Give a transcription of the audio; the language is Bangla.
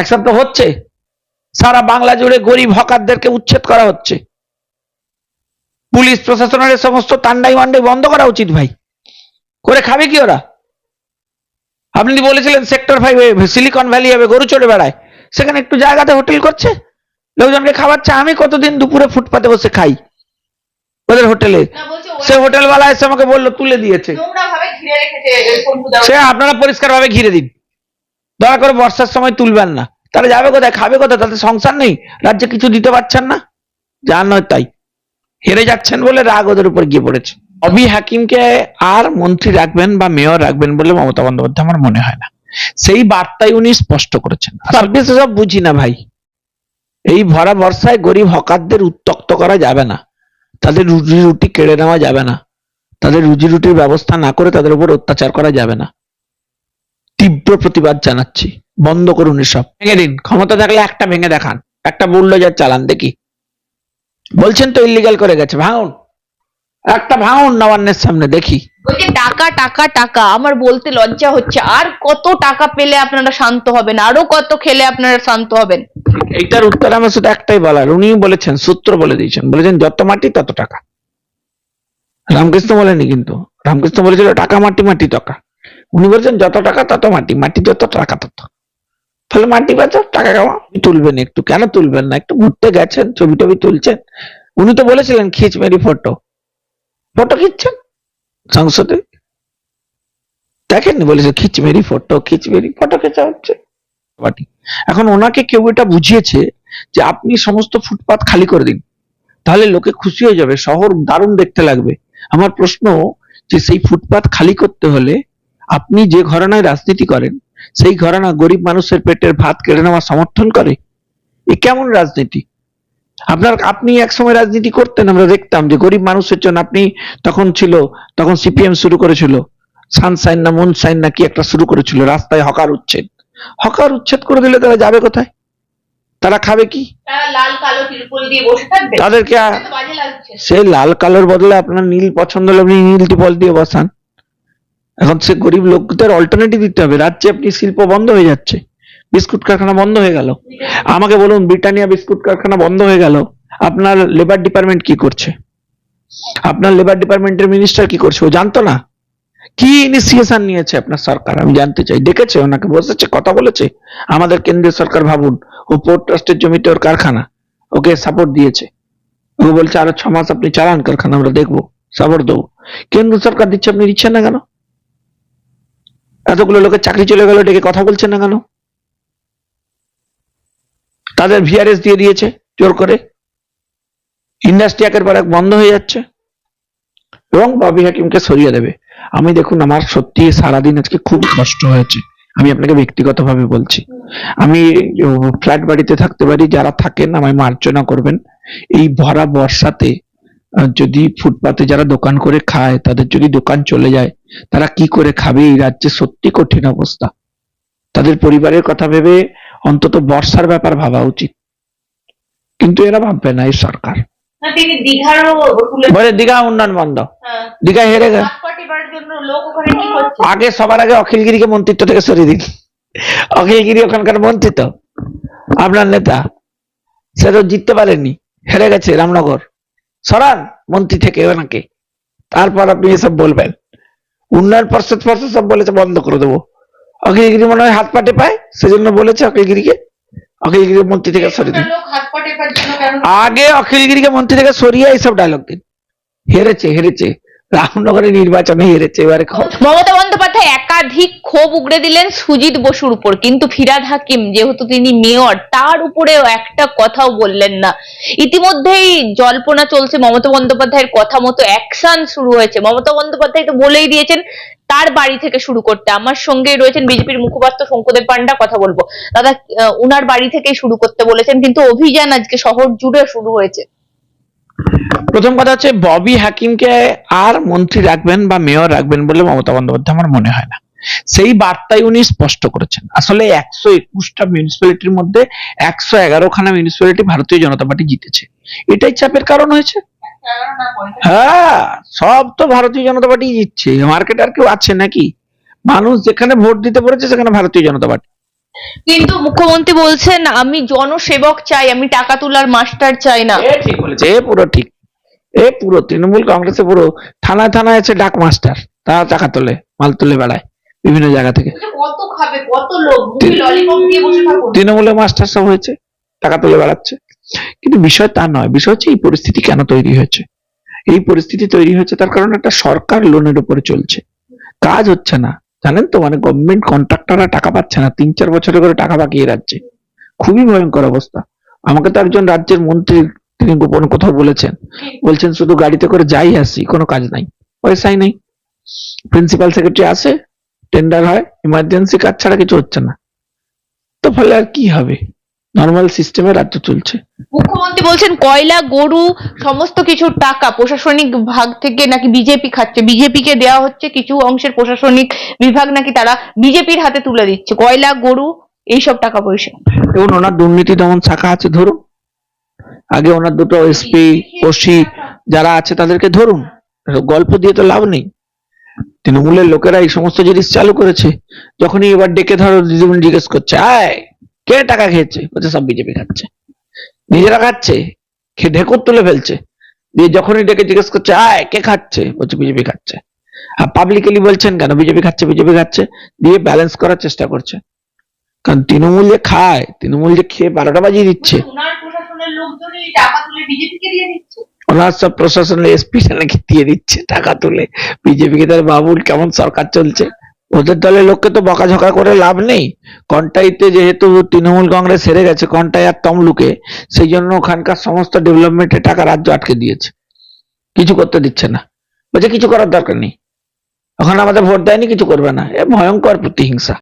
এক সপ্তাহ হচ্ছে। সারা বাংলা জুড়ে গরিব হকারদেরকে উচ্ছেদ করা হচ্ছে। পুলিশ প্রশাসনের সমস্ত তান্ডাই মান্ডাই বন্ধ করা উচিত ভাই। করে খাবে কি ওরা? আপনি বলেছিলেন সেক্টর ফাইভে সিলিকন ভ্যালি হবে গরু চড়ে বেড়ায় সেখানে একটু জায়গাতে হোটেল করছে লোকজনকে খাওয়াচ্ছে আমি কতদিন দুপুরে ফুটপাতে বসে খাই? ওদের হোটেলে। সে হোটেলওয়ালা এসে আমাকে বলল তুলে দিয়েছে। সে আপনারা পরিষ্কার ভাবে ঘিরে দিন। দয়া করে বর্ষার সময় তুলবেন না। তাহলে যাবে কোথায়? খাবে কোথায়? তাদের সংসার নেই। রাজ্যে কিছু দিতে পারছেন না? যা নয় তাই। হেরে যাচ্ছেন বলে রাগ ওদের উপর গিয়ে পড়েছে। অবি হাকিমকে আর মন্ত্রী রাখবেন বা মেয়র রাখবেন বলে মমতা বন্দ্যোপাধ্যায় আমার মনে হয় না। সেই বার্তাই উনি স্পষ্ট করেছেন। সার্ভিস সব বুঝি না ভাই। এই ভরা বর্ষায় গরিব হকারদের উত্তক্ত করা যাবে না। তাদের রুজি রুটি কেড়ে নেওয়া যাবে না। তাদের রুজি রুটির ব্যবস্থা না করে তাদের উপর অত্যাচার করা যাবে না। তীব্র প্রতিবাদ জানাচ্ছি। বন্ধ করুন এসব। ভেঙে দিন। ক্ষমতা থাকলে একটা ভেঙে দেখান। একটা বুলডোজার চালান দেখি। বলছেন তো ইলিগাল করে গেছে। ভাঙুন। একটা ভাঙুন নবান্নের সামনে দেখি। বলছে টাকা টাকা টাকা। আমার বলতে লজ্জা হচ্ছে। আর কত টাকা পেলে আপনারা শান্ত হবেন? আরও কত খেলে আপনারা শান্ত হবেন? এইটার উত্তর আমার শুধু একটাই বলার। উনি বলেছেন সূত্র বলে দিয়েছেন। বলেছেন যত মাটি তত টাকা। রামকৃষ্ণ বলেনি কিন্তু। রামকৃষ্ণ বলেছিল টাকা মাটি মাটি টাকা। উনি বলেছেন, যত টাকা তত মাটি মাটি যত টাকা তত। তাহলে মাটি বেচো টাকা কামা তুলবেন একটু। কেন তুলবেন না? একটু ঘুরতে গেছেন, ছবি টবি তুলছেন। উনি তো বলেছিলেন খিচ মেরি ফটো। ফটো খিচ্ছেন সংসদে? দেখেননি? বলেছে খিচ মেরি ফটো খিচ মেরি ফটো খেঁচা হচ্ছে। এখন ওনাকে কেউ এটা বুঝিয়েছে যে, আপনি সমস্ত ফুটপাত খালি করে দিন। তাহলে লোকে খুশি হয়ে যাবে, শহর দারুণ দেখতে লাগবে। আমার প্রশ্ন যে, সেই ফুটপাত খালি করতে হলে আপনি যে ঘরানায় রাজনীতি করেন সেই ঘরানা গরিব মানুষের পেটের ভাত কেড়ে নেওয়া সমর্থন করে? এ কেমন রাজনীতি? আপনার আপনি একসময় রাজনীতি করতেন আমরা দেখতাম যে গরিব মানুষের জন্য আপনি তখন ছিল তখন সিপিএম শুরু করেছিল সানসাইন না মুন সাইন না কি একটা শুরু করেছিল রাস্তায় হকার উচ্ছেদ। হকার উচ্ছেদ করে দিলে তারা যাবে কোথায়? তারা খাবে কি? তাদেরকে সে লাল কালোর বদলে আপনার নীল পছন্দ হলে আপনি নীল টিপল দিয়ে বসান। এখন সে গরিব লোকদের অল্টারনেটিভ দিতে হবে। রাজ্যে আপনি শিল্প বন্ধ হয়ে যাচ্ছে। বিস্কুট কারখানা বন্ধ হয়ে গেল। আমাকে বলুন, ব্রিটানিয়া বিস্কুট কারখানা বন্ধ হয়ে গেল। আপনার লেবার ডিপার্টমেন্ট কি করছে? আপনার লেবার ডিপার্টমেন্টের মিনিস্টার কি করছে? ও জানতো না? কি ইনিশিয়েশন নিয়েছে আপনার সরকার? আমি জানতে চাই। ডেকেছে ওনাকে বসেছে, কথা বলেছে? আমাদের কেন্দ্রীয় সরকার ভাবুন, ও পোর্ট ট্রাস্টের জমিতে ওর কারখানা, ওকে সাপোর্ট দিয়েছে। ও বলছে, আরও ছ মাস আপনি চালান কারখানা, আমরা দেখব সাপোর্ট দেবো। কেন্দ্র সরকার দিচ্ছে, আপনি দিচ্ছেন না কেন? এতগুলো লোকের চাকরি চলে গেল, ডেকে কথা বলছেন না কেন? তাদের ভিআরএস দিয়ে দিয়েছে, জোর করে। ইন্ডাস্ট্রি একের পর এক বন্ধ হয়ে যাচ্ছে। এবং ববি হাকিমকে সরিয়ে দেবে। আমি দেখুন, আমার সত্যি সারাদিন আজকে খুব কষ্ট হয়েছে। আমি আপনাকে ব্যক্তিগতভাবে বলছি। আমি ফ্ল্যাট বাড়িতে থাকতে পারি, যারা থাকেন, আমায় মার্জনা করবেন। এই ভরা বর্ষাতে যদি ফুটপাতে যারা দোকান করে খায় তাদের যদি দোকান চলে যায় তারা কি করে খাবে এই রাজ্যে? সত্যি কঠিন অবস্থা। তাদের পরিবারের কথা ভেবে অন্তত বর্ষার ব্যাপার ভাবা উচিত। কিন্তু এরা ভাববে না এই সরকার। দীঘা উন্নয়ন বন্ধ। হ্যাঁ। দীঘা হেরে গেল আগে সবার আগে অখিলগিরিকে মন্ত্রিত্ব থেকে সরিয়ে দিন। অখিলগিরি ওখানকার মন্ত্রী তো আপনার নেতা সে তো জিততে পারেনি হেরে গেছে রামনগর। সরান, মন্ত্রী থেকে ওনাকে তারপর আপনি এসব বলবেন। উন্নয়ন পর্ষদ পর্ষদ সব বলেছে, বন্ধ করে দেবো। অখিলগিরি মনে হয় হাত পাটে পায় সেজন্য বলেছে অখিলগিরিকে অখিলগিরি মন্ত্রী থেকে সরিয়ে দিন। আগে অখিলগিরিকে মন্ত্রী থেকে সরিয়ে, এইসব ডায়লগ দিন। হেরেছে হেরেছে। রামনগরে নির্বাচনে হেরেছে, এবারে মমতা বন্দ্যোপাধ্যায় একাধিক ক্ষোভ উগড়ে দিলেন সুজিত বসুর উপর, কিন্তু ফিরাদ হাকিম, যেহেতু তিনি মেয়র, তার উপরেও একটা কথাও বললেন না। ইতিমধ্যেই জল্পনা চলছে মমতা বন্দ্যোপাধ্যায়ের কথা মতো অ্যাকশন শুরু হয়েছে। মমতা বন্দ্যোপাধ্যায় তো বলেই দিয়েছেন, তার বাড়ি থেকে শুরু করতে। আমার সঙ্গে রয়েছেন বিজেপির মুখপাত্র শঙ্কুদেব পান্ডা, কথা বলব। দাদা উনার বাড়ি থেকেই শুরু করতে বলেছেন, কিন্তু অভিযান আজকে শহর জুড়ে শুরু হয়েছে। প্রথম কথা হচ্ছে ববি হাকিমকে আর মন্ত্রী রাখবেন বা মেয়র রাখবেন বলে মমতা বন্দ্যোপাধ্যায় আমার মনে হয় না। সেই বার্তাই উনি স্পষ্ট করেছেন। আসলে একশো একুশটা মিউনিসিপ্যালিটির মধ্যে একশো এগারোখানা মিউনিসিপ্যালিটি ভারতীয় জনতা পার্টি জিতেছে। এটাই চাপের কারণ হয়েছে? হ্যাঁ সব তো ভারতীয় জনতা পার্টি জিতছে। মার্কেট আর কেউ আছে নাকি? মানুষ যেখানে ভোট দিতে পড়েছে সেখানে ভারতীয় জনতা পার্টি। কিন্তু মুখ্যমন্ত্রী বলছেন আমি জনসেবক চাই আমি টাকা তোলার মাস্টার চাই না। ঠিক বলেছে পুরো ঠিক। এ পুরো তৃণমূল কংগ্রেসে পুরো থানায় থানায় আছে ডাক মাস্টার তারা টাকা তোলে মাল তুলে বেড়ায় বিভিন্ন জায়গা থেকে। তৃণমূলের মাস্টার সব হয়েছে টাকা তুলে বেড়াচ্ছে। কিন্তু বিষয় তা নয় বিষয় হচ্ছে এই পরিস্থিতি কেন তৈরি হয়েছে? এই পরিস্থিতি তৈরি হয়েছে তার কারণ একটা সরকার লোনের উপরে চলছে। কাজ হচ্ছে না। জানেন তো মানে গভর্নমেন্ট কন্ট্রাক্টররা টাকা পাচ্ছে না তিন চার বছরে করে টাকা বাকিয়ে রাখছে খুবই ভয়ঙ্কর অবস্থা। আমাকে তো একজন রাজ্যের মন্ত্রী তিনি গোপন কোথাও বলেছেন। বলছেন শুধু গাড়িতে করে যাই আসি কোনো কাজ নাই। পয়সাই নেই। প্রিন্সিপাল সেক্রেটারি আসে টেন্ডার হয় ইমার্জেন্সি কাজ ছাড়া কিছু হচ্ছে না। তো ফলে আর কি হবে? নর্মাল সিস্টেমে রাজ্য চলছে। মুখ্যমন্ত্রী বলছেন কয়লা গরু সমস্ত কিছু টাকা প্রশাসনিক ভাগ থেকে নাকি বিজেপি খাচ্ছে। বিজেপি কে দেওয়া হচ্ছে কিছু অংশের প্রশাসনিক বিভাগ নাকি তারা বিজেপির হাতে তুলে দিচ্ছে। কয়লা গরু এইসব টাকা পয়সা। দেখুন ওনার দুর্নীতি দমন শাখা আছে ধরুন। আগে ওনার দুটো এসপি ওসি যারা আছে তাদেরকে ধরুন। গল্প দিয়ে তো লাভ নেই। তৃণমূলের লোকেরা এই সমস্ত জিনিস চালু করেছে। যখনই এবার ডেকে ধরো, দিদিমণি জিজ্ঞেস করছে আয় কে টাকা খেয়েছে? বলছে, সব বিজেপি খাচ্ছে। নিজেরা খাচ্ছে, খেয়ে ঢেকুর তুলে ফেলছে। দিয়ে যখনই ডেকে জিজ্ঞেস করছে আয় কে খাচ্ছে? বলছে, বিজেপি খাচ্ছে। আর পাবলিকলি বলছেন কেন, বিজেপি খাচ্ছে বিজেপি খাচ্ছে? দিয়ে ব্যালেন্স করার চেষ্টা করছে। কারণ তৃণমূল যে খায়, তৃণমূল যে খেয়ে বারোটা বাজিয়ে দিচ্ছে প্রশাসনের টাকা তুলে দিয়ে দিচ্ছে? প্রশাসনের এসপি নাকি দিয়ে দিচ্ছে টাকা তুলে। তার বাবুল কেমন সরকার চলছে? ওদের দলের লোককে তো বকাঝকা করে লাভ নেই। কন্টাইতে যেহেতু তৃণমূল কংগ্রেস হেরে গেছে কন্টাই আর তমলুকে সেই জন্য ওখানকার সমস্ত ডেভেলপমেন্টের টাকা রাজ্য আটকে দিয়েছে। কিছু করতে দিচ্ছে না। বলছে কিছু করার দরকার নেই। ওখানে আমাদের ভোট দেয়নি, কিছু করবে না। এ ভয়ঙ্কর প্রতিহিংসা।